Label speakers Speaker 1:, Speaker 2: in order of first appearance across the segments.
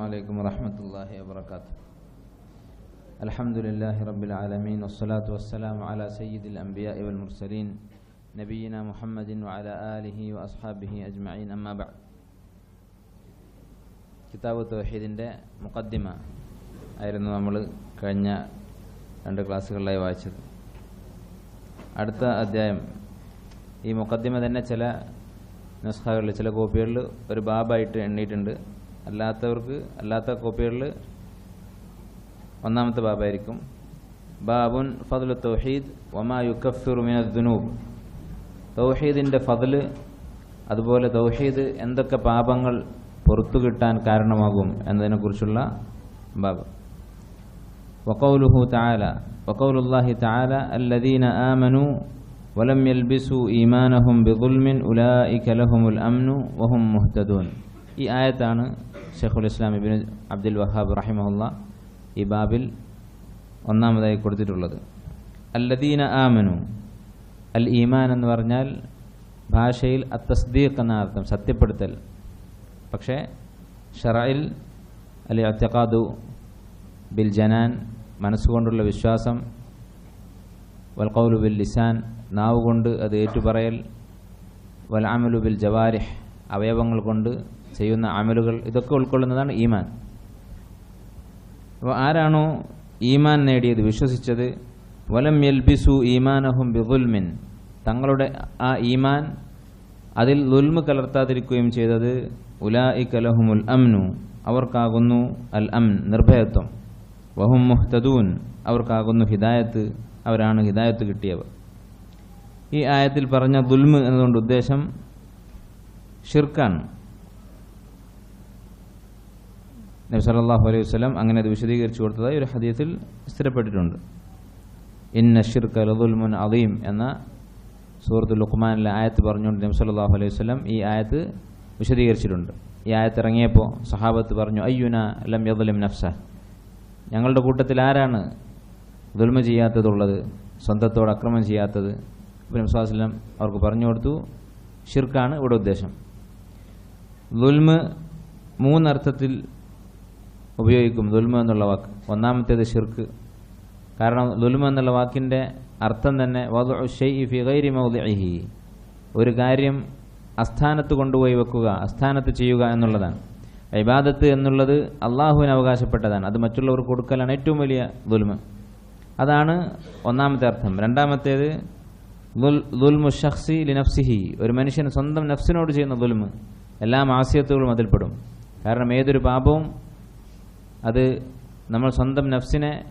Speaker 1: عليكم ورحمة الله وبركاته الحمد لله رب العالمين والصلاة والسلام على سيد الأنبياء والمرسلين نبينا محمد وعلى آله وأصحابه أجمعين أما بعد കിതാബ് തൗഹീദിൻ്റെ മുഖദ്ദിമ ആയിരുന്നു നമ്മൾ കഴിഞ്ഞ രണ്ട് ക്ലാസ്സുകളിലായി വായിച്ചത് അടുത്ത അധ്യായം ഈ മുഖദ്ദിമ തന്നെ ചില നുസ്ഖകളിൽ ചില കോപ്പികളിൽ ഒരു ബാബായിട്ട് എണ്ണിയിട്ടുണ്ട് അല്ലാത്തവർക്ക് അല്ലാത്ത കോപ്പികളിൽ ഒന്നാമത്തെ ബാബായിരിക്കും. ബാബുൻ ഫതുൽ തൗഹീദ് വമാ യുക്കഫിറുമിന ദുനൂബ്. തൗഹീദിന്റെ ഫതിൽ അതുപോലെ തൗഹീദ് എന്തൊക്കെ പാപങ്ങൾ പുറത്തു കിട്ടാൻ കാരണമാകും എന്നതിനെക്കുറിച്ചുള്ള ബാബ്. വക്കൗലുഹു താല വക്കൗലുല്ലാഹി താല അല്ലദീന ആമനു ولم يلبسوا إيمانهم بظلم أولئك لهم الأمن വഹും മുഹ്തദൂൻ. ഈ ആയത്താണ് ഷെയ്ഖുൽ ഇസ്ലാം ഇബിൻ അബ്ദുൽ വഹാബ് റഹിമഹുല്ല ഈ ബാബിൽ ഒന്നാമതായി കൊടുത്തിട്ടുള്ളത്. അല്ലദീന ആമനു അൽ ഈമാൻ എന്ന് പറഞ്ഞാൽ ഭാഷയിൽ അത്തസ്ദീഖ് എന്ന അർത്ഥം സത്യപ്പെടുത്തൽ. പക്ഷേ ഷറയിൽ അല്ലെ അത്തഖാദു ബിൽ ജനാൻ മനസ്സുകൊണ്ടുള്ള വിശ്വാസം വൽ കൗലു ബിൽ ലിസാൻ നാവുകൊണ്ട് അത് ഏറ്റുപറയൽ വൽ അമലു ബിൽ ജവാരിഹ് അവയവങ്ങൾ കൊണ്ട് ചെയ്യുന്ന അമലുകൾ ഇതൊക്കെ ഉൾക്കൊള്ളുന്നതാണ് ഈമാൻ. അപ്പോൾ ആരാണോ ഈമാൻ നേടിയത് വിശ്വസിച്ചത് വലം യൽബിസു ഈമാനഹും ബിദുൽമിൻ. തങ്ങളുടെ ആ ഈമാൻ അതിൽ ദുൽമ് കലർത്താതിരിക്കുകയും ചെയ്തത് ഉലായി കലഹുമുൽ അംനു. അവർക്കാകുന്നു അൽ അം നിർഭയത്വം. വഹും മുഹ്തദൂൻ അവർക്കാകുന്നു ഹിദായത്ത് അവരാണ് ഹിദായത്ത് കിട്ടിയവർ. ഈ ആയത്തിൽ പറഞ്ഞ ദുൽമ് എന്നതുകൊണ്ട് ഉദ്ദേശം ഷിർക്കാണ് നബി സല്ലല്ലാഹു അലൈഹി വസല്ലം അങ്ങനെ അത് വിശദീകരിച്ചു കൊടുത്തതായി ഒരു ഹദീസിൽ സ്ഥിരപ്പെട്ടിട്ടുണ്ട്. ഇന്ന ഷിർക്ക ലദുൽമുൻ അദീം എന്ന സൂറത്ത് ലുഖ്മാനിലെ ആയത്ത് പറഞ്ഞുകൊണ്ട് നബി സല്ലല്ലാഹു അലൈഹി വസല്ലം ഈ ആയത്ത് വിശദീകരിച്ചിട്ടുണ്ട്. ഈ ആയത്ത് ഇറങ്ങിയപ്പോൾ സഹാബത്ത് പറഞ്ഞു അയ്യുന ലം യദലിം നഫ്സ? ഞങ്ങളുടെ കൂട്ടത്തിൽ ആരാണ് ദുൽമ ചെയ്യാത്തതുള്ളത് സ്വന്തത്തോട് അക്രമം ചെയ്യാത്തത്? നബി വസല്ലം അവർക്ക് പറഞ്ഞു കൊടുത്തു ഷിർക്കാണ് ഇവിടെ ഉദ്ദേശം. ദുൽമ് മൂന്നർത്ഥത്തിൽ ഉപയോഗിക്കും ദുൽമ എന്നുള്ള വാക്ക്. ഒന്നാമത്തേത് ഷിർക്ക് കാരണം ദുൽമ എന്നുള്ള വാക്കിന്റെ അർത്ഥം തന്നെ ഫി ഒരു കാര്യം അസ്ഥാനത്ത് കൊണ്ടുപോയി വെക്കുക അസ്ഥാനത്ത് ചെയ്യുക എന്നുള്ളതാണ്. ഇബാദത്ത് എന്നുള്ളത് അള്ളാഹുവിന് അവകാശപ്പെട്ടതാണ്. അത് മറ്റുള്ളവർക്ക് കൊടുക്കലാണ് ഏറ്റവും വലിയ ദുൽമ. അതാണ് ഒന്നാമത്തെ അർത്ഥം. രണ്ടാമത്തേത് ദുൽമു ഷഹ്സി ലിനഫ്സിഹി. ഒരു മനുഷ്യൻ സ്വന്തം നഫ്സിനോട് ചെയ്യുന്ന ദുൽമ്. എല്ലാ മാസ്യത്തുകളും അതിൽപ്പെടും. കാരണം ഏതൊരു പാപവും അത് നമ്മൾ സ്വന്തം നഫ്സിനെ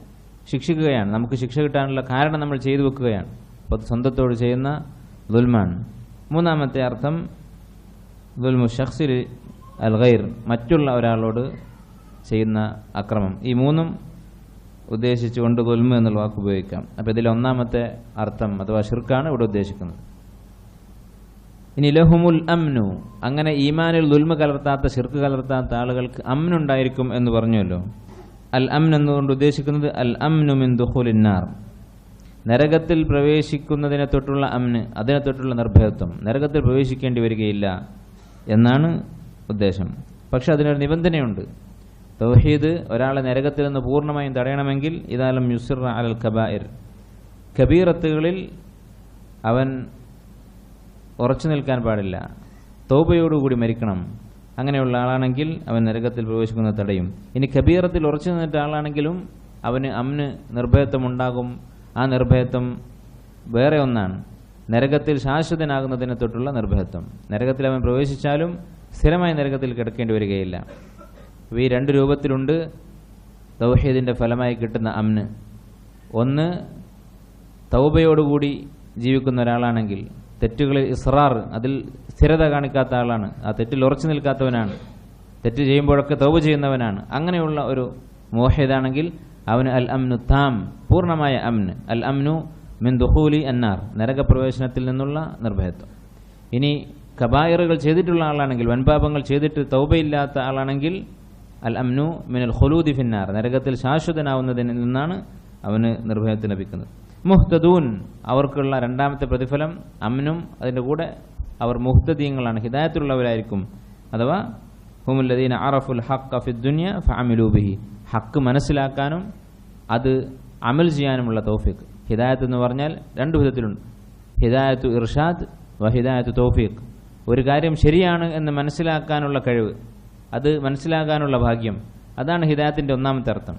Speaker 1: ശിക്ഷിക്കുകയാണ്. നമുക്ക് ശിക്ഷ കിട്ടാനുള്ള കാരണം നമ്മൾ ചെയ്തു വെക്കുകയാണ്. അപ്പോൾ അത് സ്വന്തത്തോട് ചെയ്യുന്ന ദുൽമാണ്. മൂന്നാമത്തെ അർത്ഥം ദുൽമു ഷഖ്സിൽ അൽ ഗൈർ മറ്റുള്ള ഒരാളോട് ചെയ്യുന്ന അക്രമം. ഈ മൂന്നും ഉദ്ദേശിച്ചുകൊണ്ട് ദുൽമ എന്നുള്ള വാക്ക് ഉപയോഗിക്കാം. അപ്പോൾ ഇതിൽ ഒന്നാമത്തെ അർത്ഥം അഥവാ ഷിർക്കാണ് ഇവിടെ ഉദ്ദേശിക്കുന്നത്. ഇനി ലഹുമുൽ അംനു. അങ്ങനെ ഈമാനിൽ ദുൽമ കലർത്താത്ത ശിർക്ക് കലർത്താത്ത ആളുകൾക്ക് അമ്നുണ്ടായിരിക്കും എന്ന് പറഞ്ഞല്ലോ അൽ അംൻ എന്നുകൊണ്ട് ഉദ്ദേശിക്കുന്നത് അൽ അമ്നു മിൻ ദുഹുലിന്നാർ നരകത്തിൽ പ്രവേശിക്കുന്നതിനെ തൊട്ടുള്ള അമ്ന് അതിനെ തൊട്ടുള്ള നിർഭയത്വം. നരകത്തിൽ പ്രവേശിക്കേണ്ടി വരികയില്ല എന്നാണ് ഉദ്ദേശം. പക്ഷെ അതിനൊരു നിബന്ധനയുണ്ട്. തൗഹീദ് ഒരാളെ നരകത്തിൽ നിന്ന് പൂർണമായും തടയണമെങ്കിൽ ഇതാലം യുസിർ അൽ കബായിർ. കബീറത്തുകളിൽ അവൻ ഉറച്ചു നിൽക്കാൻ പാടില്ല. തോബയോടുകൂടി മരിക്കണം. അങ്ങനെയുള്ള ആളാണെങ്കിൽ അവൻ നരകത്തിൽ പ്രവേശിക്കുന്ന തടയും. ഇനി കബീറത്തിൽ ഉറച്ചു നിന്നിട്ട ആളാണെങ്കിലും അവന് അമ്മന് നിർഭയത്വം ഉണ്ടാകും ആ നിർഭയത്വം വേറെ ഒന്നാണ്. നരകത്തിൽ ശാശ്വതനാകുന്നതിനെ തൊട്ടുള്ള നിർഭയത്വം. നരകത്തിൽ അവൻ പ്രവേശിച്ചാലും സ്ഥിരമായി നരകത്തിൽ കിടക്കേണ്ടി വരികയില്ല. ഈ രണ്ട് രൂപത്തിലുണ്ട് തൗഹീദിന്റെ ഫലമായി കിട്ടുന്ന അമ്ന്. ഒന്ന് തൗബയോടുകൂടി ജീവിക്കുന്ന ഒരാളാണെങ്കിൽ തെറ്റുകളിൽ ഇസ്രാർ അതിൽ സ്ഥിരത കാണിക്കാത്ത ആളാണ്. ആ തെറ്റിൽ ഉറച്ചു നിൽക്കാത്തവനാണ്. തെറ്റ് ചെയ്യുമ്പോഴൊക്കെ തൗബ ചെയ്യുന്നവനാണ്. അങ്ങനെയുള്ള ഒരു മോഹിതാണെങ്കിൽ അവന് അൽ അംനു താം പൂർണമായ അമ്ന് അൽ അംനു മിൻ ദുഹൂലി അന്നാർ നരകപ്രവേശനത്തിൽ നിന്നുള്ള നിർഭയത്വം. ഇനി കബായറുകൾ ചെയ്തിട്ടുള്ള ആളാണെങ്കിൽ വൻപാപങ്ങൾ ചെയ്തിട്ട് തൗബയില്ലാത്ത ആളാണെങ്കിൽ അൽ അംനു മിനൽ ഹുലൂദി ഫിന്നാർ നരകത്തിൽ ശാശ്വതനാവുന്നതിൽ നിന്നാണ് അവന് നിർഭയത്വം ലഭിക്കുന്നത്. മുഹ്തദൂൻ അവർക്കുള്ള രണ്ടാമത്തെ പ്രതിഫലം അമ്നും അതിന്റെ കൂടെ അവർ മുഹ്തദീങ്ങളാണ് ഹിദായത്തിലുള്ളവരായിരിക്കും അഥവാ ഹുമുല്ലദീൻ അറഫുൽ ഹക്ക് അഫി ദുനിയ ഫാമിലൂബിഹി ഹക്ക് മനസ്സിലാക്കാനും അത് അമൽ ചെയ്യാനുമുള്ള തൗഫീഖ്. ഹിദായത്ത് എന്ന് പറഞ്ഞാൽ രണ്ട് വിധത്തിലുണ്ട്. ഹിദായത്തു ഇർഷാദ് വ ഹിദായത്തു തൗഫീഖ്. ഒരു കാര്യം ശരിയാണ് എന്ന് മനസ്സിലാക്കാനുള്ള കഴിവ് അത് മനസ്സിലാക്കാനുള്ള ഭാഗ്യം അതാണ് ഹിദായത്തിന്റെ ഒന്നാമത്തെ അർത്ഥം.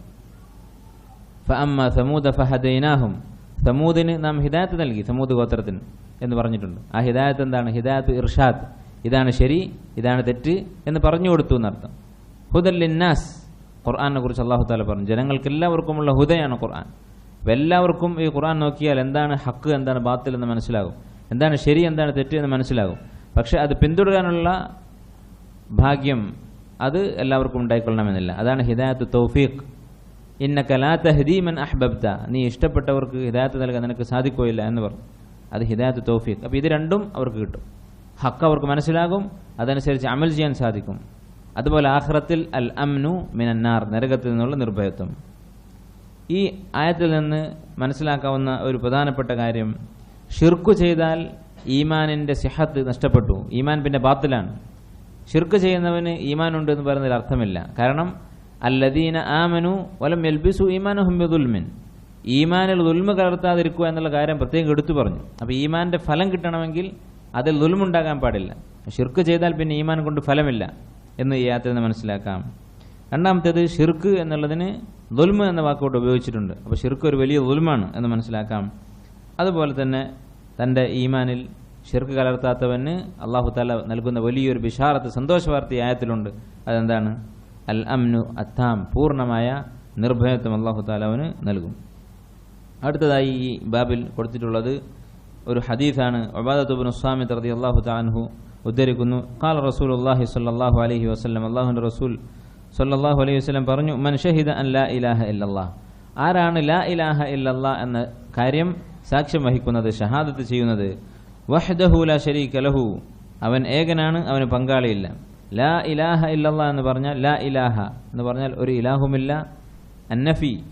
Speaker 1: ഫഅമ്മ സമൂദ ഫഹദൈനാഹും സമൂദിന് നാം ഹിദായത്ത് നൽകി സമൂദ് ഗോത്രത്തിന് എന്ന് പറഞ്ഞിട്ടുണ്ട്. ആ ഹിദായത്ത് എന്താണ്? ഹിദായത്ത് ഇർഷാദ്. ഇതാണ് ശരി ഇതാണ് തെറ്റ് എന്ന് പറഞ്ഞു കൊടുത്തു എന്നർത്ഥം. ഹുദല്ലിന്നാസ് ഖുർആാനെ കുറിച്ച് അള്ളാഹു താല പറഞ്ഞു. ജനങ്ങൾക്ക് എല്ലാവർക്കുമുള്ള ഹുദയാണ് ഖുർആൻ. അപ്പോൾ എല്ലാവർക്കും ഈ ഖുർആൻ നോക്കിയാൽ എന്താണ് ഹക്ക് എന്താണ് ബാത്തിൽ എന്ന് മനസ്സിലാകും. എന്താണ് ശരി എന്താണ് തെറ്റ് എന്ന് മനസ്സിലാകും. പക്ഷെ അത് പിന്തുടരാനുള്ള ഭാഗ്യം അത് എല്ലാവർക്കും ഉണ്ടായിക്കൊള്ളണമെന്നില്ല. അതാണ് ഹിദായത്ത് തൗഫീഖ്. ഇന്ന കലാത്ത തഹദീമൻ അഹ്ബബ്ത. നീ ഇഷ്ടപ്പെട്ടവർക്ക് ഹിദായത്ത് നൽകാൻ നിനക്ക് സാധിക്കുകയില്ല എന്ന് പറഞ്ഞു. അത് ഹിദായത്ത് തോഫീഖ്. അപ്പോൾ ഇത് രണ്ടും അവർക്ക് കിട്ടും. ഹക്ക് അവർക്ക് മനസ്സിലാകും. അതനുസരിച്ച് അമൽ ചെയ്യാൻ സാധിക്കും. അതുപോലെ ആഹ്റത്തിൽ അൽ അംനു മിനന്നാർ നരകത്തിൽ നിന്നുള്ള നിർഭയത്വം. ഈ ആയത്തിൽ നിന്ന് മനസ്സിലാക്കാവുന്ന ഒരു പ്രധാനപ്പെട്ട കാര്യം ഷിർക്കു ചെയ്താൽ ഈമാനിന്റെ സിഹത്ത് നഷ്ടപ്പെട്ടു. ഈമാൻ പിന്നെ ബാത്തിലാണ്. ഷിർക്ക് ചെയ്യുന്നവന് ഈമാനുണ്ട് എന്ന് പറയുന്നതിൽ അർത്ഥമില്ല. കാരണം അല്ലദീന ആമനു വലം എൽബിസു ഈമാനുഹും ബിദുൽമിൻ. ഈമാനിൽ ദുൽമ കലർത്താതിരിക്കുക എന്നുള്ള കാര്യം പ്രത്യേകം എടുത്തു പറഞ്ഞു. അപ്പോൾ ഈമാന്റെ ഫലം കിട്ടണമെങ്കിൽ അതിൽ ദുൽമുണ്ടാകാൻ പാടില്ല. ഷിർക്ക് ചെയ്താൽ പിന്നെ ഈമാൻ കൊണ്ട് ഫലമില്ല എന്ന് ഈ നിന്ന് മനസ്സിലാക്കാം. രണ്ടാമത്തേത് ഷിർക്ക് എന്നുള്ളതിന് ദുൽമ എന്ന വാക്കോട്ട് ഉപയോഗിച്ചിട്ടുണ്ട്. അപ്പോൾ ഷിർക്ക് ഒരു വലിയ ദുൽമാണ് എന്ന് മനസ്സിലാക്കാം. അതുപോലെ തന്നെ തന്റെ ഈമാനിൽ ഷിർക്ക് കലർത്താത്തവന് അള്ളാഹു താല നൽകുന്ന വലിയൊരു ബിഷാറത്ത് സന്തോഷവാർത്തി ആയത്തിലുണ്ട്. അതെന്താണ്? അൽ അംനു അത്താം പൂർണമായ നിർഭയത്വം അള്ളാഹു താലാവിന് നൽകും. അടുത്തതായി ഈ ബാബിൽ കൊടുത്തിട്ടുള്ളത് ഒരു ഹദീഫാണ് ഒബാദത്തുബിൻ ഉസ്വാമി തറതി അള്ളാഹു താൻഹു ഉദ്ധരിക്കുന്നു. കാൽ റസൂൽ അള്ളാഹി സല്ലാഹു അലഹി വസ്ലം അള്ളാഹുന്റെ റസൂൽ സല്ലാഹു അലൈഹി വസ്ലം പറഞ്ഞു മൻ ഷഹിദ അൻ ലാ ഇലാഹ ഇല്ലല്ലാഹ് ആരാണ് ലാ ഇലാഹ ഇല്ലല്ലാ എന്ന കാര്യം സാക്ഷ്യം വഹിക്കുന്നത് ഷഹാദത്ത് ചെയ്യുന്നത്? വഹ്ദഹു ലാ ഷരീക ലഹു. അവൻ ഏകനാണ് അവന് പങ്കാളിയില്ല. ലാ ഇലാഹ ഇല്ലല്ലാ എന്ന് പറഞ്ഞാൽ ലാ ഇലാഹ എന്ന് പറഞ്ഞാൽ ഒരു ഇലാഹുമില്ല. അന്നഫി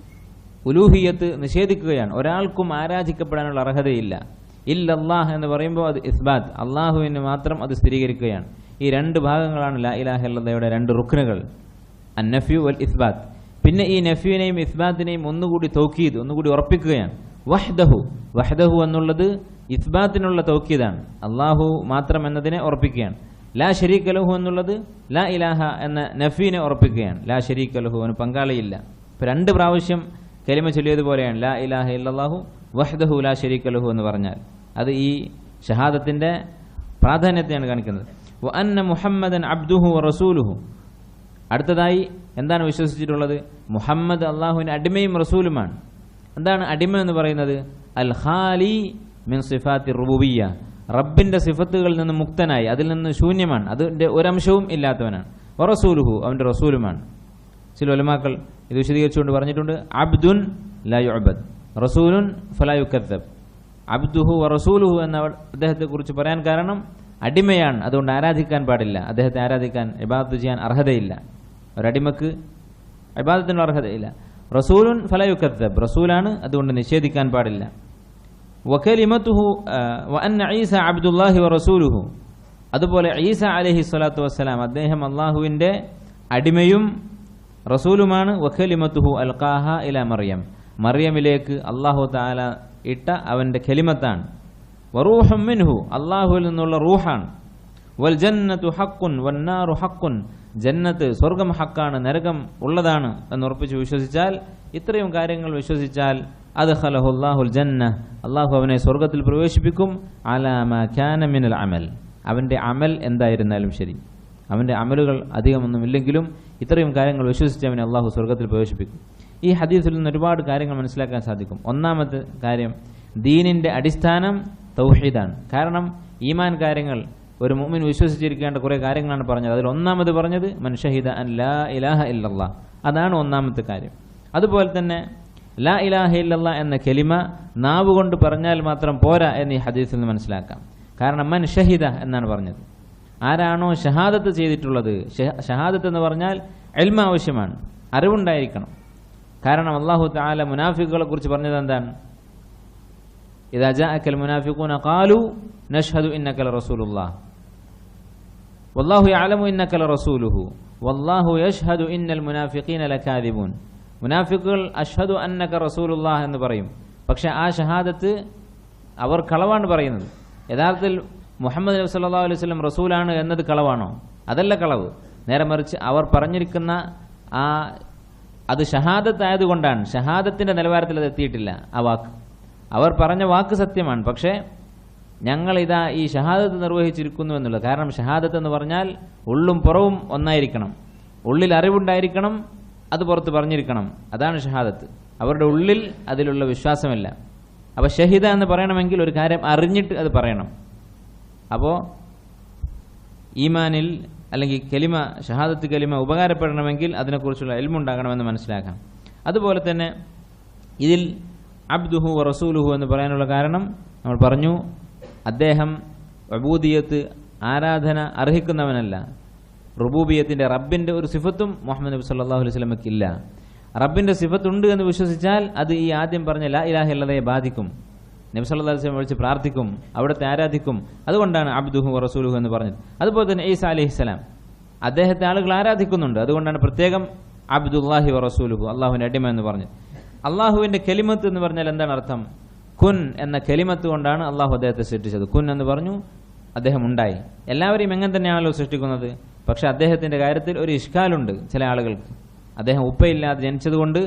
Speaker 1: ഉലൂഹിയത്ത് നിഷേധിക്കുകയാണ്. ഒരാൾക്കും ആരാധിക്കപ്പെടാനുള്ള അർഹതയില്ല. ഇല്ലല്ലാഹ് എന്ന് പറയുമ്പോൾ അത് ഇസ്ബാത്ത്. അള്ളാഹുവിന് മാത്രം അത് സ്ഥിരീകരിക്കുകയാണ്. ഈ രണ്ട് ഭാഗങ്ങളാണ് ലാ ഇലാഹ ഇല്ലയുടെ രണ്ട് റുക്നുകൾ. അന്നഫ്യു വൽ ഇസ്ബാത്ത്. പിന്നെ ഈ നഫ്യുവിനെയും ഇസ്ബാത്തിനെയും ഒന്നുകൂടി തൗക്കീദ് ഒന്നുകൂടി ഉറപ്പിക്കുകയാണ്. വഹ്ദഹു വഹ്ദഹു എന്നുള്ളത് ഇസ്ബാത്തിനുള്ള തൗക്കീദാണ്. അള്ളാഹു മാത്രം എന്നതിനെ ഉറപ്പിക്കുകയാണ്. ലാ ഷരീഖ് ലഹു എന്നുള്ളത് ലാ ഇലാഹ എന്ന നഫീനെ ഉറപ്പിക്കുകയാണ്. ലാ ഷരീഖ് ലഹു അവന് പങ്കാളിയില്ല. ഇപ്പം രണ്ട് പ്രാവശ്യം കലിമ ചൊല്ലിയതുപോലെയാണ്. ലാ ഇലാഹ ഇല്ലാഹു വഹ്ദഹു ലാ ഷരീഖ് ലഹു എന്ന് പറഞ്ഞാൽ. അത് ഈ ഷഹാദത്തിന്റെ പ്രാധാന്യത്തെയാണ് കാണിക്കുന്നത്. വ അന്ന മുഹമ്മദൻ അബ്ദുഹു റസൂലുഹു. അടുത്തതായി എന്താണ് വിശ്വസിച്ചിട്ടുള്ളത്? മുഹമ്മദ് അള്ളാഹുവിന്റെ അടിമയും റസൂലുമാണ്. എന്താണ് അടിമ എന്ന് പറയുന്നത്? അൽ ഖാലി മിൻ സിഫാത്തി റുബുബിയ റബ്ബിന്റെ സിഫത്തുകളിൽ നിന്ന് മുക്തനായി അതിൽ നിന്ന് ശൂന്യമാണ്. അതിന്റെ ഒരംശവും ഇല്ലാത്തവനാണ്. വറസൂലുഹു അവന്റെ റസൂലുമാണ്. ചില ഒലമാക്കൾ ഇത് വിശദീകരിച്ചുകൊണ്ട് പറഞ്ഞിട്ടുണ്ട് അബ്ദുൻ ലായുഅബദ് റസൂലുൻ ഫലായു കത്തബ് അബ്ദുഹു റസൂലുഹു എന്ന അദ്ദേഹത്തെ കുറിച്ച് പറയാൻ കാരണം അടിമയാണ്. അതുകൊണ്ട് ആരാധിക്കാൻ പാടില്ല. അദ്ദേഹത്തെ ആരാധിക്കാൻ ഇബാദത്ത് ചെയ്യാൻ അർഹതയില്ല. ഒരടിമക്ക് ഇബാദത്തിനുള്ള അർഹതയില്ല. റസൂലുൻ ഫലയുക്കത്തബ് റസൂലാണ് അതുകൊണ്ട് നിഷേധിക്കാൻ പാടില്ല. വക്കലിമത്തുഹു വഅന്ന ഈസ അബ്ദുല്ലാഹി വറസൂലുഹു. അതുപോലെ ഈസ അലഹി സ്വലാത്തു വസ്സലാം അദ്ദേഹം അള്ളാഹുവിന്റെ അടിമയും റസൂലുമാണ്. വഖലിമത്തുഹു അൽഖാഹ ഇല മറിയം. മറിയമിലേക്ക് അള്ളാഹു താല ഇട്ട അവന്റെ ഖലിമത്താണ് വറൂഹം മിൻഹു അള്ളാഹുവിൽ നിന്നുള്ള റൂഹാണ്. വൽ ജന്നത്തു ഹക്കുൻ വന്നാറു ഹക്കുൻ ജന്നത്ത് സ്വർഗം ഹക്കാണ് നരകം ഉള്ളതാണ് എന്ന് ഉറപ്പിച്ച് വിശ്വസിച്ചാൽ ഇത്രയും കാര്യങ്ങൾ വിശ്വസിച്ചാൽ അത് ജന്ന. അള്ളാഹു അവനെ സ്വർഗത്തിൽ പ്രവേശിപ്പിക്കും. അലാമ ഖാന മിനൽ അമൽ. അവന്റെ അമൽ എന്തായിരുന്നാലും ശരി. അവന്റെ അമലുകൾ അധികമൊന്നുമില്ലെങ്കിലും ഇത്രയും കാര്യങ്ങൾ വിശ്വസിച്ച് അവനെ അള്ളാഹു സ്വർഗത്തിൽ പ്രവേശിപ്പിക്കും. ഈ ഹദീസിൽ നിന്ന് ഒരുപാട് കാര്യങ്ങൾ മനസ്സിലാക്കാൻ സാധിക്കും. ഒന്നാമത്തെ കാര്യം ദീനിന്റെ അടിസ്ഥാനം തൗഹീദാണ്. കാരണം ഈമാൻ കാര്യങ്ങൾ ഒരു മുമ്മിൻ വിശ്വസിച്ചിരിക്കേണ്ട കുറേ കാര്യങ്ങളാണ് പറഞ്ഞത്. അതിൽ ഒന്നാമത് പറഞ്ഞത് മൻഷഹിദ അൻ ലാ ഇലാഹ ഇല്ലല്ലാ അതാണ് ഒന്നാമത്തെ കാര്യം. അതുപോലെ തന്നെ ലാ ഇലാഹ ഇല്ലല്ലാ എന്ന കെലിമ നാവ് കൊണ്ട് പറഞ്ഞാൽ മാത്രം പോരാ എന്ന് ഈ ഹദീസിൽ നിന്ന് മനസ്സിലാക്കാം. കാരണം മൻ ഷഹിദ എന്നാണ് പറഞ്ഞത്. ആരാണോ ഷഹാദത്ത് ചെയ്തിട്ടുള്ളത്? ഷഹാദത്ത് എന്ന് പറഞ്ഞാൽ എൽമ ആവശ്യമാണ്. അറിവുണ്ടായിരിക്കണം. കാരണം അള്ളാഹു താല മുനാഫിക്കുകളെ കുറിച്ച് പറഞ്ഞത് എന്താണ്? ഇതാ ജാഅക്കൽ മുനാഫിഖൂന ഖാലു നഷ്ഹദു ഇന്നക്കൽ ലറസൂലുള്ളാഹ് വല്ലാഹു യഅലമു ഇന്നക്കൽ റസൂലുഹു. വല്ലാഹു യഷ്ഹദു ഇന്നൽ മുനാഫിഖീന ലകാദിബൂൻ. മുനാഫിക്കുകൾ അഷ്ഹദു അന്നക റസൂലുല്ലാഹ് എന്ന് പറയും. പക്ഷെ ആ ഷഹാദത്ത് അവർ കളവാണ് പറയുന്നത്. യഥാർത്ഥത്തിൽ മുഹമ്മദ് നബി സല്ലല്ലാഹു അലൈഹി സ്വലം റസൂലാണ് എന്നത് കളവാണോ? അതല്ല കളവ്. നേരെ മറിച്ച് അവർ പറഞ്ഞിരിക്കുന്ന ആ അത് ഷഹാദത്ത് ആയതുകൊണ്ടാണ് ഷഹാദത്തിന്റെ നിലവാരത്തിൽ അത് എത്തിയിട്ടില്ല ആ വാക്ക്. അവർ പറഞ്ഞ വാക്ക് സത്യമാണ്. പക്ഷേ ഞങ്ങൾ ഇതാ ഈ ഷഹാദത്ത് നിർവഹിച്ചിരിക്കുന്നു എന്നുള്ളത് കാരണം ഷഹാദത്ത് എന്ന് പറഞ്ഞാൽ ഉള്ളും പുറവും ഒന്നായിരിക്കണം. ഉള്ളിൽ അറിവുണ്ടായിരിക്കണം അത് പുറത്ത് പറഞ്ഞിരിക്കണം. അതാണ് ഷഹാദത്ത്. അവരുടെ ഉള്ളിൽ അതിലുള്ള വിശ്വാസമില്ല. അപ്പോൾ ഷഹിദ എന്ന് പറയണമെങ്കിൽ ഒരു കാര്യം അറിഞ്ഞിട്ട് അത് പറയണം. അപ്പോൾ ഈമാനിൽ അല്ലെങ്കിൽ കലിമ ഷഹാദത്ത് കലിമ ഉപകാരപ്പെടണമെങ്കിൽ അതിനെക്കുറിച്ചുള്ള എൽമുണ്ടാകണമെന്ന് മനസ്സിലാക്കാം. അതുപോലെ തന്നെ ഇതിൽ അബ്ദുഹു റസൂലുഹു എന്ന് പറയാനുള്ള കാരണം നമ്മൾ പറഞ്ഞു അദ്ദേഹം അബൂദിയത്ത് ആരാധന അർഹിക്കുന്നവനല്ല. റുബൂബിയത്തിന്റെ റബ്ബിന്റെ ഒരു സിഫത്തും മുഹമ്മദ് നബി സല്ലാഹു അലൈഹി വസല്ലമയ്ക്ക് ഇല്ല. റബ്ബിന്റെ സിഫത്തുണ്ട് എന്ന് വിശ്വസിച്ചാൽ അത് ഈ ആദ്യം പറഞ്ഞ ലാ ഇലാഹ ഇല്ലതയെ ബാധിക്കും. നബി സല്ലാ അലൈഹി വിളിച്ച് പ്രാർത്ഥിക്കും അവിടുത്തെ ആരാധിക്കും. അതുകൊണ്ടാണ് അബ്ദുഹു റസൂലുഹു എന്ന് പറഞ്ഞത്. അതുപോലെ തന്നെ ഈസ അലൈഹിസ്സലാം അദ്ദേഹത്തെ ആളുകൾ ആരാധിക്കുന്നുണ്ട്. അതുകൊണ്ടാണ് പ്രത്യേകം അബ്ദുല്ലാഹി റസൂലുഹു അള്ളാഹുവിന്റെ അടിമ എന്ന് പറഞ്ഞത്. അള്ളാഹുവിന്റെ കെലിമത്ത് എന്ന് പറഞ്ഞാൽ എന്താണ് അർത്ഥം? കുൻ എന്ന കെലിമത്ത് കൊണ്ടാണ് അള്ളാഹു അദ്ദേഹത്തെ സൃഷ്ടിച്ചത്. കുൻ എന്ന് പറഞ്ഞു അദ്ദേഹം ഉണ്ടായി. എല്ലാവരെയും എങ്ങനെ തന്നെയാണല്ലോ സൃഷ്ടിക്കുന്നത്? പക്ഷെ അദ്ദേഹത്തിന്റെ കാര്യത്തിൽ ഒരു ഇഷ്കാലുണ്ട് ചില ആളുകൾക്ക്. അദ്ദേഹം ഉപ്പയില്ലാതെ ജനിച്ചതുകൊണ്ട്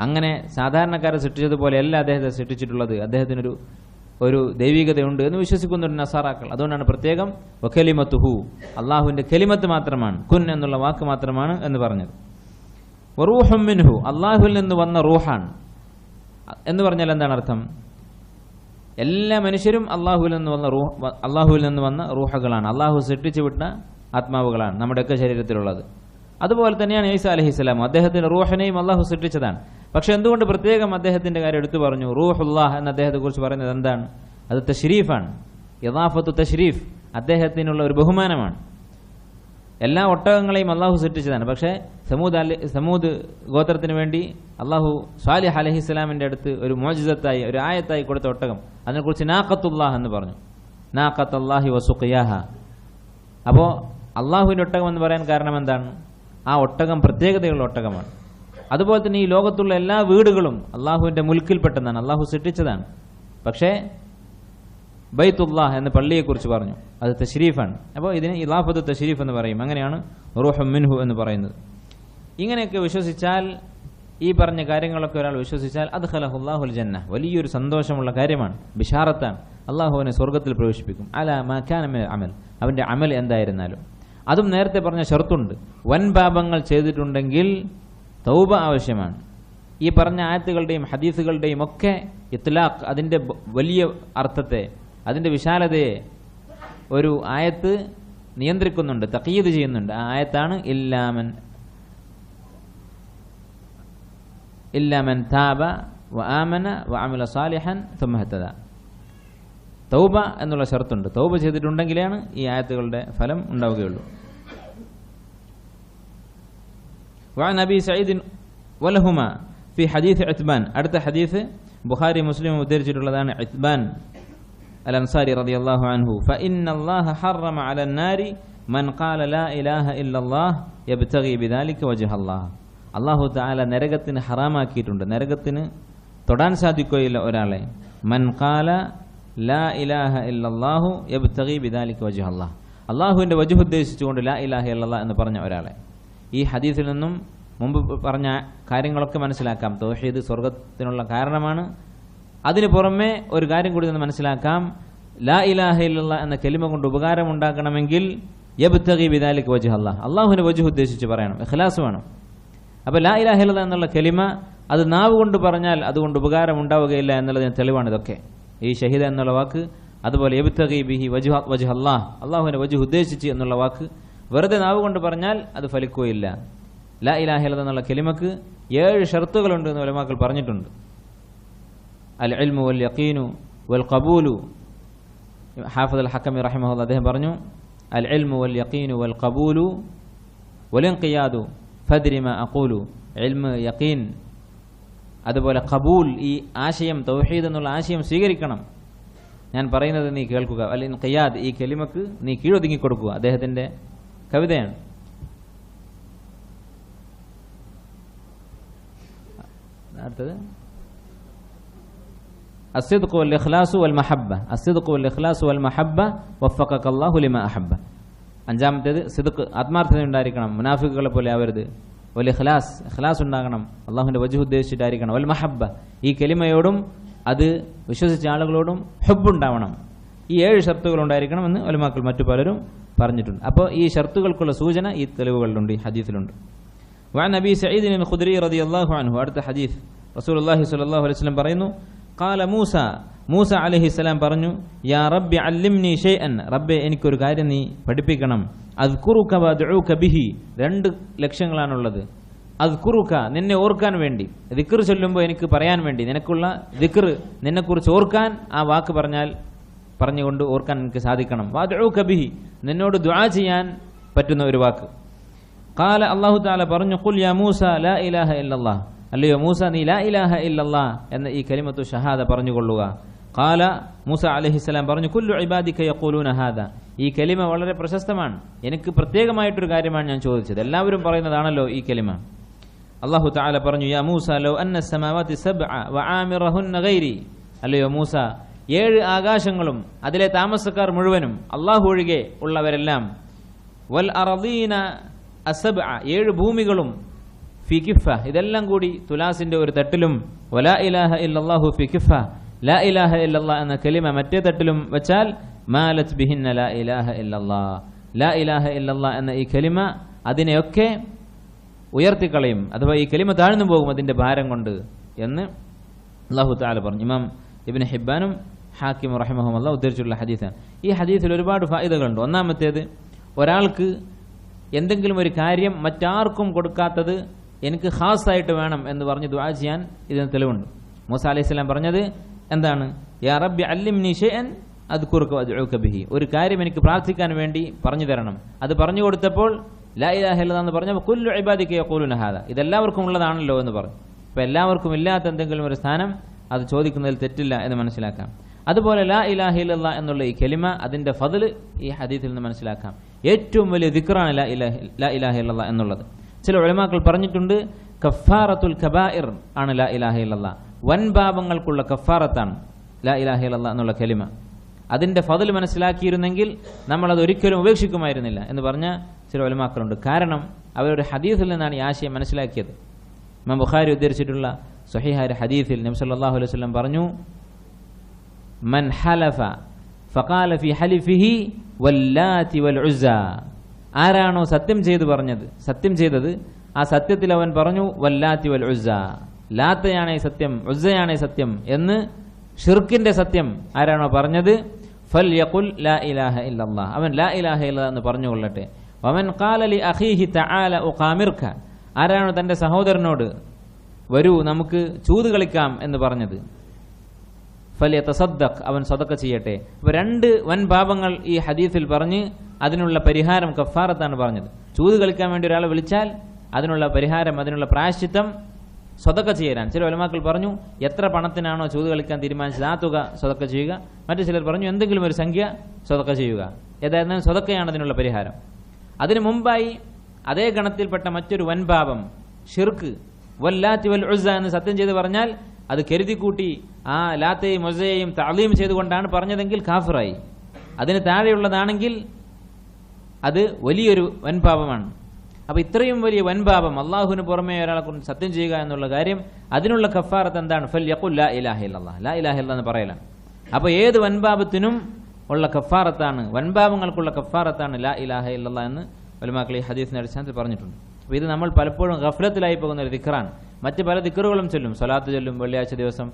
Speaker 1: അങ്ങനെ സാധാരണക്കാരെ സൃഷ്ടിച്ചതുപോലെയല്ല അദ്ദേഹത്തെ സൃഷ്ടിച്ചിട്ടുള്ളത്. അദ്ദേഹത്തിനൊരു ഒരു ദൈവികതയുണ്ട് എന്ന് വിശ്വസിക്കുന്നുണ്ട് നസാറാക്കൾ. അതുകൊണ്ടാണ് പ്രത്യേകം വക്കലിമത്തുഹു അള്ളാഹുവിന്റെ കെലിമത്ത് മാത്രമാണ് കുൻ എന്നുള്ള വാക്ക് മാത്രമാണ് എന്ന് പറഞ്ഞത്. റൂഹമ്മിൻ മിൻഹു അള്ളാഹുവിൽ നിന്ന് വന്ന റൂഹാണ്. എന്ന് പറഞ്ഞാൽ എന്താണ് അർത്ഥം? എല്ലാ മനുഷ്യരും അള്ളാഹുവിൽ നിന്ന് വന്ന റൂഹ് അള്ളാഹുവിൽ നിന്ന് വന്ന റൂഹകളാണ്. അള്ളാഹു സൃഷ്ടിച്ചു വിട്ട ആത്മാവുകളാണ് നമ്മുടെയൊക്കെ ശരീരത്തിലുള്ളത്. അതുപോലെ തന്നെയാണ് ഈസ അലഹിസ്ലാം അദ്ദേഹത്തിന്റെ റൂഹിനെയും അള്ളാഹു സൃഷ്ടിച്ചതാണ്. പക്ഷെ എന്തുകൊണ്ട് പ്രത്യേകം അദ്ദേഹത്തിന്റെ കാര്യം എടുത്തു പറഞ്ഞു? റൂഹുല്ലാഹ് എന്ന് അദ്ദേഹത്തെ കുറിച്ച് പറയുന്നത് എന്താണ്? അത് തഷ്രീഫാണ് യഥാഫത്ത് തഷ്രീഫ് അദ്ദേഹത്തിനുള്ള ഒരു ബഹുമാനമാണ്. എല്ലാ ഒട്ടകങ്ങളെയും അള്ളാഹു സൃഷ്ടിച്ചതാണ്. പക്ഷേ സമൂദ് അലി സമൂദ് ഗോത്രത്തിന് വേണ്ടി അള്ളാഹു സാലിഹ് അലഹി ഇസ്ലാമിന്റെ അടുത്ത് ഒരു മോചിതത്തായി ഒരു ആയത്തായി കൊടുത്ത ഒട്ടകം. അതിനെക്കുറിച്ച് നാഖത്തുല്ലാഹ് എന്ന് പറഞ്ഞു. നാക്കത്ത് അള്ളാഹി വസുഖിയാഹ. അപ്പോൾ അള്ളാഹുവിന്റെ ഒട്ടകം എന്ന് പറയാൻ കാരണം എന്താണ്? ആ ഒട്ടകം പ്രത്യേകതയുള്ള ഒട്ടകമാണ്. അതുപോലെ തന്നെ ഈ ലോകത്തുള്ള എല്ലാ വീടുകളും അള്ളാഹുവിന്റെ മുൽക്കിൽപ്പെട്ടതാണ്. അള്ളാഹു സൃഷ്ടിച്ചതാണ്. പക്ഷേ ബൈത്തുല്ലാഹ് എന്ന പള്ളിയെക്കുറിച്ച് പറഞ്ഞു. അത് തഷരീഫാണ് അപ്പോൾ ഇതിന് ഇലാഫത്ത് തഷരീഫ് എന്ന് പറയും. അങ്ങനെയാണ് റൂഹം മിൻഹു എന്ന് പറയുന്നത്. ഇങ്ങനെയൊക്കെ വിശ്വസിച്ചാൽ ഈ പറഞ്ഞ കാര്യങ്ങളൊക്കെ ഒരാൾ വിശ്വസിച്ചാൽ അത് ഖലഹുല്ലാഹുൽ ജന്ന. വലിയൊരു സന്തോഷമുള്ള കാര്യമാണ്. ബിഷാറത്താണ്. അള്ളാഹുവിനെ സ്വർഗത്തിൽ പ്രവേശിപ്പിക്കും. അല മക്കാനമ അമൽ. അവന്റെ അമൽ എന്തായിരുന്നാലും. അതും നേരത്തെ പറഞ്ഞ ഷർത്തുണ്ട്. വൻ പാപങ്ങൾ ചെയ്തിട്ടുണ്ടെങ്കിൽ തൗബ ആവശ്യമാണ്. ഈ പറഞ്ഞ ആയത്തുകളുടെയും ഹദീസുകളുടെയും ഒക്കെ ഇത്ലാഖ് അതിന്റെ വലിയ അർത്ഥത്തെ അതിന്റെ വിശാലതയെ ഒരു ആയത്ത് നിയന്ത്രിക്കുന്നുണ്ട് തക്കീത് ചെയ്യുന്നുണ്ട്. ആ ആയത്താണ് ഇല്ലാമൻ ഇല്ലാമൻ താബ വ ആമന വ അമില സാലിഹൻ തുമ്മഹത്തത തൗബ എന്നുള്ള ഷർത്തുണ്ട്. തൗബ ചെയ്തിട്ടുണ്ടെങ്കിലാണ് ഈ ആയത്തുകളുടെ ഫലം ഉണ്ടാവുകയുള്ളൂ. وعن أبي سعيد ولهما في حديث عثمان അടുത്ത ഹദീസ് ബുഖാരി മുസ്ലിം ഉദ്ധരിച്ചിട്ടുള്ളതാണ് عثمان الأنصاري رضي الله عنه فإن الله حرم على النار من قال لا إله إلا الله يبتغي بذلك وجه الله അള്ളാഹു താല നരകത്തിന് ഹറാമാക്കിയിട്ടുണ്ട് നരകത്തിന് തൊടാൻ സാധിക്കുകയില്ല ഒരാളെ മൻ കാല ലാ ഇലാഹ ഇല്ലല്ലാഹു യബ്തഗി ബിദാലിക വജ്ഹ അല്ലാഹ് അള്ളാഹുവിൻ്റെ വജുഹ് ഉദ്ദേശിച്ചുകൊണ്ട് ലാ ഇലാഹ ഇല്ലല്ലാഹ് എന്ന് പറഞ്ഞ ഒരാളെ ഈ ഹദീസിൽ നിന്നും മുമ്പ് പറഞ്ഞ കാര്യങ്ങളൊക്കെ മനസ്സിലാക്കാം. തൗഹീദ് സ്വർഗത്തിനുള്ള കാരണമാണ്. അതിന് പുറമെ ഒരു കാര്യം കൂടി നിന്ന് മനസ്സിലാക്കാം. ലാ ഇലാഹ ഇല്ല എന്ന കെലിമ കൊണ്ട് ഉപകാരം ഉണ്ടാക്കണമെങ്കിൽ യബ്തഗി ബിദാലിക വജുഹ അള്ളാഹ് അള്ളാഹുവിനെ വജുഹ് ഉദ്ദേശിച്ച് പറയണം. ഇഖ്ലാസ് വേണം. അപ്പോൾ ലാ ഇലാഹ ഇല്ല എന്നുള്ള കെലിമ അത് നാവ് കൊണ്ട് പറഞ്ഞാൽ അതുകൊണ്ട് ഉപകാരം ഉണ്ടാവുകയില്ല എന്നുള്ളതിന് തെളിവാണ് ഇതൊക്കെ. ഈ ഷഹീദ എന്നുള്ള വാക്ക് അതുപോലെ യബ്തഗി ബിഹി വജു വജു അള്ളാഹ് അള്ളാഹുവിനെ വജു ഉദ്ദേശിച്ച് എന്നുള്ള വാക്ക് വെറുതെ നാവ് കൊണ്ട് പറഞ്ഞാൽ അത് ഫലിക്കുകയില്ല. ലാ ഇലാഹ ഇല്ലല്ലാ എന്നുള്ള കെലിമക്ക് ഏഴ് ഷർത്തുകളുണ്ട് എന്ന് ഉലമാക്കൾ പറഞ്ഞിട്ടുണ്ട്. അൽ അൽമു വൽ യക്കീനു വൽ കബൂലു ഹാഫദ് അൽ ഹക്കമി റഹിമഹുല്ല അദ്ദേഹം പറഞ്ഞു അൽ അൽമു വൽ യക്കീനു വൽ ഖബൂലു വലിൻഖിയാദു ഫദ്രിമ അക്കൂലു എൽമ് യക്കീൻ അതുപോലെ കബൂൽ ഈ ആശയം തൗഹീദ് എന്നുള്ള ആശയം സ്വീകരിക്കണം. ഞാൻ പറയുന്നത് നീ കേൾക്കുക. അല്ലെങ്കിൽ ഖിയാദ് ഈ കെലിമക്ക് നീ കീഴൊതുങ്ങി കൊടുക്കുക അദ്ദേഹത്തിന്റെ കവിതയാണ്. അടുത്തത്. അസിദ്ഖു വൽ ഇഖ്ലാസു വൽ മഹബ്ബ അസിദ്ഖു വൽ ഇഖ്ലാസു വൽ മഹബ്ബ വഫഖക അല്ലാഹു ലിമാ അഹബ്ബ. അഞ്ചാമത്തേത് സിദ്ഖ്. ആത്മാർത്ഥത ഉണ്ടായിരിക്കണം. മുനാഫിക്കുകളെ പോലെ ആവരുത്. വൽ ഇഖ്ലാസ് ഇഖ്ലാസ് ഉണ്ടാകണം. അള്ളാഹുവിന്റെ വജുഹ് ഉദ്ദേശിച്ചിട്ടായിരിക്കണം. വൽ മഹബ്ബ ഈ കലിമയോടും അത് വിശ്വസിച്ച ആളുകളോടും ഹബ്ബ് ഉണ്ടാവണം. ഈ ഏഴ് ഷർത്തുകൾ ഉണ്ടായിരിക്കണം എന്ന് ഉലമാക്കൾ മറ്റു പലരും പറഞ്ഞിട്ടുണ്ട് അപ്പോൾ ഈ ഷർത്തുകൾക്കുള്ള സൂചന ഈ തെളിവുകളിലുണ്ട് ഈ ഹദീസിലുണ്ട് وعن أبي سعيد الخدري رضي الله عنه അടുത്ത ഹദീസ് റസൂൽ അള്ളാഹി സ്വല്ലല്ലാഹു അലൈഹി വസല്ലം പറയുന്നു قال മൂസ മൂസ അലൈഹി സ്വലാം പറഞ്ഞു യാ റബ്ബി അല്ലിംനി ഷൈഅൻ റബ്ബെ എനിക്കൊരു കാര്യം നീ പഠിപ്പിക്കണം അദ്കുറുക വദ്ഉക ബിഹി രണ്ട് ലക്ഷ്യങ്ങളാണുള്ളത് അദ്കുറുക നിന്നെ ഓർക്കാൻ വേണ്ടി ദിക്ർ ചൊല്ലുമ്പോൾ എനിക്ക് പറയാൻ വേണ്ടി നിനക്കുള്ള ദിക്ർ നിന്നെക്കുറിച്ച് ഓർക്കാൻ ആ വാക്ക് പറഞ്ഞാൽ പറഞ്ഞുകൊണ്ട് ഓർക്കാൻ എനിക്ക് സാധിക്കണം വദ്ഉക ബിഹി നിന്നോട് ദുആ ചെയ്യാൻ പറ്റുന്ന ഒരു വാക്ക്. കാല അള്ളാഹു താല പറഞ്ഞു കുൽ യാ മൂസ ലാ ഇലാഹ ഇല്ലല്ലാ. അല്ലയോ മൂസ നീ ലാ ഇലാഹ ഇല്ലല്ലാ എന്ന ഈ കലിമത്തു ഷഹാദ പറഞ്ഞുകൊള്ളുക. കാല മൂസ അലഹിസ്സലാം പറഞ്ഞു കുല്ലു ഇബാദിക്ക യഖൂലൂന ഹാദ. ഈ കലിമ വളരെ പ്രശസ്തമാണ്. എനിക്ക് പ്രത്യേകമായിട്ടൊരു കാര്യമാണ് ഞാൻ ചോദിച്ചത്. എല്ലാവരും പറയുന്നതാണല്ലോ ഈ കലിമ. അള്ളാഹു താല പറഞ്ഞു യാ മൂസ ലോ അന്ന സമാവാതി സബ്അ അല്ലയോ മൂസ ഏഴ് ആകാശങ്ങളും അതിലെ താമസക്കാർ മുഴുവനും അള്ളാഹു ഒഴികെ ഉള്ളവരെല്ലാം. വൽ അറദീന അസബ് ഏഴ് ഭൂമികളും ഫിഖിഫ ഇതെല്ലാം കൂടി തുലാസിന്റെ ഒരു തട്ടിലും. വലാ ഇലാഹ ഇല്ലാഹു ഫിഖിഫ ലാ ഇലാഹ ഇല്ലല്ലാ എന്ന കലിമ മറ്റേ തട്ടിലും വെച്ചാൽ മാലത് ബിഹിന്ന ലാ ഇലാഹ ഇല്ലല്ലാ. ലാ ഇലാഹ ഇല്ലല്ലാ എന്ന ഈ കലിമ അതിനെയൊക്കെ ഉയർത്തിക്കളയും. അഥവാ ഈ കലിമ താഴ്ന്നു പോകും അതിന്റെ ഭാരം കൊണ്ട് എന്ന് അള്ളാഹു താല പറഞ്ഞു. ഇമാം ഇബിൻ ഹിബാനും ഹാക്കിം റഹിമഹമല്ല ഉദ്ധരിച്ചിട്ടുള്ള ഹദീസാണ്. ഈ ഹദീസിൽ ഒരുപാട് ഫായിദകളുണ്ട്. ഒന്നാമത്തേത് ഒരാൾക്ക് എന്തെങ്കിലും ഒരു കാര്യം മറ്റാർക്കും കൊടുക്കാത്തത് എനിക്ക് ഹാസായിട്ട് വേണം എന്ന് പറഞ്ഞ് ദുആ ചെയ്യാൻ ഇതിന് തെളിവുണ്ട്. മൂസ അലൈഹി സ്വലാം പറഞ്ഞത് എന്താണ്? യാ റബ്ബി അല്ലിം ഷൈഅൻ അത് കുറുക്ക് ബിഹി. ഒരു കാര്യം എനിക്ക് പ്രാർത്ഥിക്കാൻ വേണ്ടി പറഞ്ഞു തരണം. അത് പറഞ്ഞു കൊടുത്തപ്പോൾ ലാ ഇലാഹ എന്ന് പറഞ്ഞപ്പോൾ കുല്ലു ഇബാദിക യഖൂലുന ഹാദ. ഇതെല്ലാവർക്കും ഉള്ളതാണല്ലോ എന്ന് പറഞ്ഞു. അപ്പോൾ എല്ലാവർക്കും ഇല്ലാത്ത എന്തെങ്കിലും ഒരു സ്ഥാനം അത് ചോദിക്കുന്നതിൽ തെറ്റില്ല എന്ന് മനസ്സിലാക്കാം. അതുപോലെ ലാ ഇലാഹില്ല എന്നുള്ള ഈ കെലിമ അതിന്റെ ഫതിൽ ഈ ഹദീത്തിൽ നിന്ന് മനസ്സിലാക്കാം. ഏറ്റവും വലിയ ദിക്റാണ് ലാ ഇലാഹി ലാ എന്നുള്ളത്. ചില ഒഴിമാക്കൾ പറഞ്ഞിട്ടുണ്ട് കഫാറത്തുൽ കബാഇർ ആണ് ലാ ഇലാഹില്ല വൻ പാപങ്ങൾക്കുള്ള കഫാറത്താണ് ലാ ഇലാഹില്ല എന്നുള്ള കെലിമ. അതിന്റെ ഫതിൽ മനസ്സിലാക്കിയിരുന്നെങ്കിൽ നമ്മളത് ഒരിക്കലും ഉപേക്ഷിക്കുമായിരുന്നില്ല എന്ന് പറഞ്ഞ ചില ഒലമാക്കളുണ്ട് കാരണം അവരുടെ ഹദീഫിൽ നിന്നാണ് ഈ ആശയം മനസ്സിലാക്കിയത്. ഇമാം ബുഖാരി ഉദ്ധരിച്ചിട്ടുള്ള സഹിഹാരി ഹദീസിൽ നബ്സല്ലാഹു അലൈഹി വസല്ലം പറഞ്ഞു മൻ ഹലഫ ഫഖാല ഫി ഹലിഫിഹി വല്ലാത്തി വൽ ഉസ്സ ആരാണോ സത്യം ചെയ്തു പറഞ്ഞത്? സത്യം ചെയ്തത് ആ സത്യത്തിൽ അവൻ പറഞ്ഞു വല്ലാത്തി വൽ ഉസ്സ ലാത്തയാണേ സത്യം ഉസയാണേ സത്യം എന്ന് ഷിർക്കിന്റെ സത്യം ആരാണോ പറഞ്ഞത്? ഫൽ യഖുൽ ലാ ഇലാഹ ഇല്ലല്ലാഹ്. അവൻ ലാ ഇലാഹ ഇല്ല എന്ന് പറഞ്ഞുകൊള്ളട്ടെ. വമൻ ഖാല ലി അഖീഹി തആല ഉഖാമിർക. ആരാണോ തന്റെ സഹോദരനോട് വരൂ നമുക്ക് ചൂത് കളിക്കാം എന്ന് പറഞ്ഞത്. ഫലിയ സദ്ദഖ് അവൻ സദക്ക ചെയ്യട്ടെ. അപ്പൊ രണ്ട് വൻ പാപങ്ങൾ ഈ ഹദീസിൽ പറഞ്ഞ് അതിനുള്ള പരിഹാരം കഫാറത്താണ് പറഞ്ഞത്. ചൂത് കളിക്കാൻ വേണ്ടി ഒരാളെ വിളിച്ചാൽ അതിനുള്ള പരിഹാരം അതിനുള്ള പ്രായശ്ചിത്തം സ്വതക്ക ചെയ്യാൻ ചില ഒലമാക്കൾ പറഞ്ഞു എത്ര പണത്തിനാണോ ചൂത് കളിക്കാൻ തീരുമാനിച്ചത്? ആ തുക സ്വതക്ക ചെയ്യുക. മറ്റു ചിലർ പറഞ്ഞു എന്തെങ്കിലും ഒരു സംഖ്യ സ്വതക്ക ചെയ്യുക. ഏതായിരുന്നാലും സ്വതക്കയാണ് അതിനുള്ള പരിഹാരം. അതിനു മുമ്പായി അതേ ഗണത്തിൽപ്പെട്ട മറ്റൊരു വൻപാപം ഷിർക്ക്. വല്ലാത്തി വൽ ഉസ്സ എന്ന് സത്യം ചെയ്ത് പറഞ്ഞാൽ അത് കരുതിക്കൂട്ടി ആ ലാത്തയും മൊസയെയും താളീം ചെയ്തുകൊണ്ടാണ് പറഞ്ഞതെങ്കിൽ കാഫറായി. അതിന് താഴെയുള്ളതാണെങ്കിൽ അത് വലിയൊരു വൻപാപമാണ്. അപ്പൊ ഇത്രയും വലിയ വൻപാപം അള്ളാഹുവിന് പുറമേ ഒരാളെ കൊണ്ട് സത്യം ചെയ്യുക എന്നുള്ള കാര്യം അതിനുള്ള കഫാറത്ത് എന്താണ്? ഫൽ യഖുൽ ലാ ഇലാഹ ഇല്ലല്ലാഹ് ലാ ഇലാഹ ഇല്ല എന്ന് പറയലാണ്. അപ്പോൾ ഏത് വൻപാപത്തിനും ഉള്ള കഫാറത്താണ് വൻപാപങ്ങൾക്കുള്ള കഫാറത്താണ് ലാ ഇലാഹ ഇല്ലല്ലാഹ് എന്ന് വലുമാക്കൾ ഈ ഹദീസിന്റെ അടിസ്ഥാനത്തിൽ പറഞ്ഞിട്ടുണ്ട്. അപ്പോൾ ഇത് നമ്മൾ പലപ്പോഴും ഗഫലത്തിലായി പോകുന്ന ഒരു ദിക്റാണ്. മറ്റ് പല ദിക്കറുകളും ചൊല്ലും. സ്വലാത്ത് ചൊല്ലും വെള്ളിയാഴ്ച ദിവസം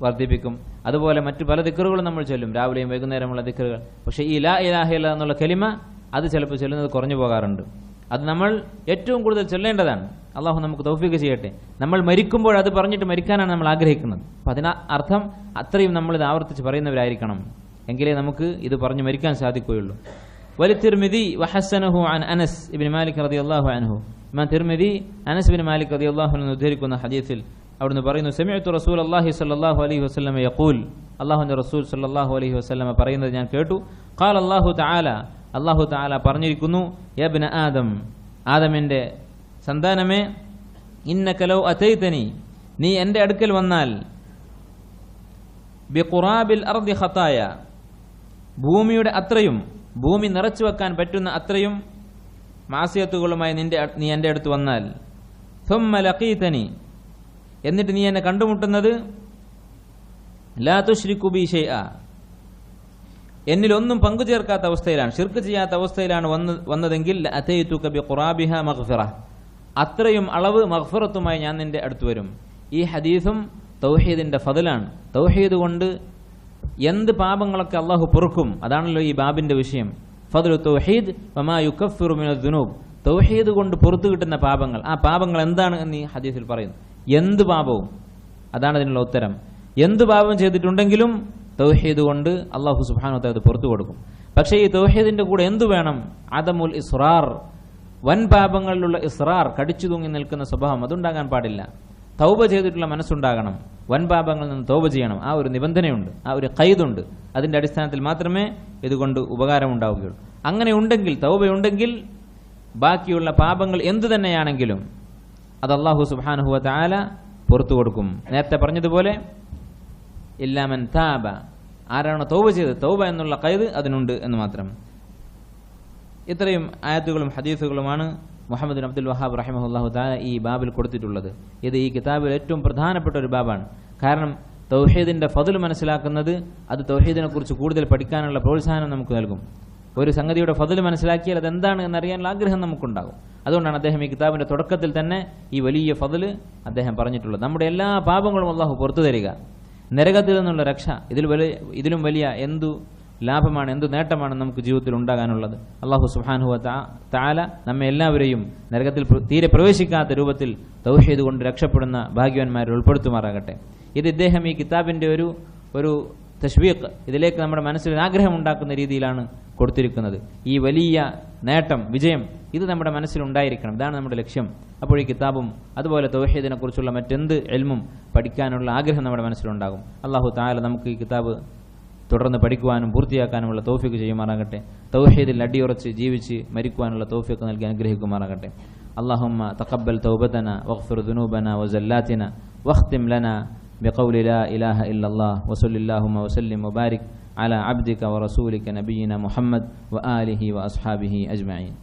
Speaker 1: വർദ്ധിപ്പിക്കും. അതുപോലെ മറ്റു പല ദിക്കറുകളും നമ്മൾ ചൊല്ലും. രാവിലെയും വൈകുന്നേരമുള്ള ദിക്കറുകൾ പക്ഷേ ഈ ലാ ഇലാഹ എന്നുള്ള കലിമ അത് ചിലപ്പോൾ ചൊല്ലുന്നത് കുറഞ്ഞു പോകാറുണ്ട്. അത് നമ്മൾ ഏറ്റവും കൂടുതൽ ചൊല്ലേണ്ടതാണ്. അള്ളാഹു നമുക്ക് തൗഫീക്ക് ചെയ്യട്ടെ. നമ്മൾ മരിക്കുമ്പോൾ അത് പറഞ്ഞിട്ട് മരിക്കാനാണ് നമ്മൾ ആഗ്രഹിക്കുന്നത്. അപ്പം അതിന് അർത്ഥം അത്രയും നമ്മൾ ഇത് ആവർത്തിച്ച് പറയുന്നവരായിരിക്കണം. എങ്കിലേ നമുക്ക് ഇത് പറഞ്ഞു മരിക്കാൻ സാധിക്കുകയുള്ളൂ. വലിത്തിർമിതി വഹസനഹു അൻ അനസ് ഇബിൻ മാലിക് റതി അള്ളാഹു അനഹു ഇമാൻ തിർമിതി അനസ് ബിൻ മാലിക് റതി അള്ളാഹു എന്ന് ഉദ്ധരിക്കുന്ന ഹദീസിൽ അവിടുന്ന് പറയുന്നു സെമിഅത്തു റസൂൽ അള്ളാഹി സല്ലാഹു അലൈഹി വസ്ലമ യഖൂൽ. അള്ളാഹുന്റെ റസൂൽ സല്ലാഹു അലൈഹി വസ്ലമ പറയുന്നത് ഞാൻ കേട്ടു. ഖാൽ അള്ളാഹു തആല അള്ളാഹു തആല പറഞ്ഞിരിക്കുന്നു യബ്ന ആദം ആദമിന്റെ സന്താനമേ ഇന്നക ലൗ അതൈതനി നീ എന്റെ അടുക്കൽ വന്നാൽ ബി ഖുറാബിൽ അർദി ഖത്തായ ഭൂമിയുടെ അത്രയും ഭൂമി നിറച്ചു വെക്കാൻ പറ്റുന്ന അത്രയും മാസിയത്തുകളുമായി നിന്റെ നീ എന്റെ അടുത്ത് വന്നാൽ ثم ലഖീതനി എന്നിട്ട് നീ എന്നെ കണ്ടുമുട്ടുന്നത്? ലാ തുശ്രിക്കു ബി ഷൈഅ എന്നിലൊന്നും പങ്കു ചേർക്കാത്ത അവസ്ഥയിലാണ്. ഷിർക്ക് ചെയ്യാത്ത അവസ്ഥയിലാണ് വന്ന് വന്നതെങ്കിൽ ലഅതൈതുക ബിഖുറാബിഹ മഗ്ഫിറ. അത്രയും അളവ് മഹ്ഫിറത്തുമായി ഞാൻ നിന്റെ അടുത്ത് വരും. ഈ ഹദീസും തൗഹീദിന്റെ ഫതിലാണ്. തൗഹീദ് കൊണ്ട് എന്ത് പാപങ്ങളൊക്കെ അള്ളാഹു പൊറുക്കും അതാണല്ലോ ഈ ബാബിന്റെ വിഷയം. ഫതിലു തൗഹീദ് മിനദ് ദുനൂബ്. തൗഹീദ് കൊണ്ട് പുറത്തു കിട്ടുന്ന പാപങ്ങൾ. ആ പാപങ്ങൾ എന്താണ് എന്ന് ഈ ഹദീസിൽ പറയുന്നു. എന്ത് പാപവും? അതാണ് അതിനുള്ള ഉത്തരം. എന്ത് പാപം ചെയ്തിട്ടുണ്ടെങ്കിലും തൗഹീദ് കൊണ്ട് അള്ളാഹു വതആല അത് പുറത്തു കൊടുക്കും. പക്ഷേ ഈ തൗഹീദിന്റെ കൂടെ എന്തു വേണം? ആദമുൽ ഇസ്രാർ വൻ പാപങ്ങളിലുള്ള ഇസ്രാർ കടിച്ചു തൂങ്ങി നിൽക്കുന്ന സ്വഭാവം അതുണ്ടാകാൻ പാടില്ല. തൗബ ചെയ്തിട്ടുള്ള മനസ്സുണ്ടാകണം. വൻ പാപങ്ങളിൽ നിന്ന് തൗബ ചെയ്യണം. ആ ഒരു നിബന്ധനയുണ്ട്. ആ ഒരു കൈതുണ്ട് അതിന്റെ അടിസ്ഥാനത്തിൽ മാത്രമേ ഇതുകൊണ്ട് ഉപകാരമുണ്ടാവുകയുള്ളൂ. അങ്ങനെ ഉണ്ടെങ്കിൽ തൗബയുണ്ടെങ്കിൽ ബാക്കിയുള്ള പാപങ്ങൾ എന്തു തന്നെയാണെങ്കിലും അത് അള്ളാഹു സുബാനുഹുവ താല പുറത്തു കൊടുക്കും. നേരത്തെ പറഞ്ഞതുപോലെ ഇല്ലാമൻ താബ. ആരാണോ തൗബ ചെയ്ത് തൗബ എന്നുള്ള കൈത് അതിനുണ്ട് എന്ന് മാത്രം. ഇത്രയും ആയത്തുകളും ഹദീസുകളുമാണ് മുഹമ്മദ് അബ്ദുൽ വഹാബ് റഹിമഹുല്ലാഹു താല ഈ ബാബിൽ കൊടുത്തിട്ടുള്ളത്. ഇത് ഈ കിതാബിൽ ഏറ്റവും പ്രധാനപ്പെട്ട ഒരു ബാബാണ്. കാരണം തൗഹീദിന്റെ ഫതിൽ മനസ്സിലാക്കുന്നത് അത് തൗഹീദിനെ കുറിച്ച് കൂടുതൽ പഠിക്കാനുള്ള പ്രോത്സാഹനം നമുക്ക് നൽകും. ഒരു സംഗതിയുടെ ഫതിൽ മനസ്സിലാക്കിയാൽ അത് എന്താണ് എന്നറിയാനുള്ള ആഗ്രഹം നമുക്കുണ്ടാകും. അതുകൊണ്ടാണ് അദ്ദേഹം ഈ കിതാബിന്റെ തുടക്കത്തിൽ തന്നെ ഈ വലിയ ഫതിൽ അദ്ദേഹം പറഞ്ഞിട്ടുള്ളത്. നമ്മുടെ എല്ലാ പാപങ്ങളും അള്ളാഹു പുറത്തു തരിക. നരകത്തിൽ നിന്നുള്ള രക്ഷ ഇതിൽ വലിയ ഇതിലും വലിയ എന്തു ലാഭമാണ് എന്തു നേട്ടമാണ് നമുക്ക് ജീവിതത്തിൽ ഉണ്ടാകാനുള്ളത്. അള്ളാഹു സുഹാനുഹ താല നമ്മെ എല്ലാവരെയും നരകത്തിൽ തീരെ പ്രവേശിക്കാത്ത രൂപത്തിൽ തൗഹീദ് കൊണ്ട് രക്ഷപ്പെടുന്ന ഭാഗ്യവാന്മാരിൽ ഉൾപ്പെടുത്തുമാറാകട്ടെ. ഇത് ഇദ്ദേഹം ഈ കിതാബിന്റെ ഒരു ഒരു തഷ്വീഖ് ഇതിലേക്ക് നമ്മുടെ മനസ്സിൽ ആഗ്രഹം ഉണ്ടാക്കുന്ന രീതിയിലാണ് കൊടുത്തിരിക്കുന്നത്. ഈ വലിയ നേട്ടം വിജയം ഇത് നമ്മുടെ മനസ്സിൽ ഉണ്ടായിരിക്കണം. ഇതാണ് നമ്മുടെ ലക്ഷ്യം. അപ്പോൾ ഈ കിതാബും അതുപോലെ തൗഹീദിനെക്കുറിച്ചുള്ള മറ്റെന്ത് എൽമും പഠിക്കാനുള്ള ആഗ്രഹം നമ്മുടെ മനസ്സിലുണ്ടാകും അള്ളാഹു താല നമുക്ക് ഈ കിതാബ് തുടർന്ന് പഠിക്കുവാനും പൂർത്തിയാക്കാനുമുള്ള തോഫിക്ക് ചെയ്യുമാറാകട്ടെ. തൗഹീദിൽ അടിയുറച്ച് ജീവിച്ച് മരിക്കുവാനുള്ള തോഫിക്ക് നൽകി അനുഗ്രഹിക്കുമാറാകട്ടെ. അള്ളാഹുമ്മ തക്കബൽ തൗബത്തന വഖ്ഫിർ ദുനൂബന വസല്ലാത്തിന വഖ്തിം ലന بقول لا إله إلا الله وصل اللهم وسلم وبارك على عبدك ورسولك نبينا محمد وآله وأصحابه أجمعين.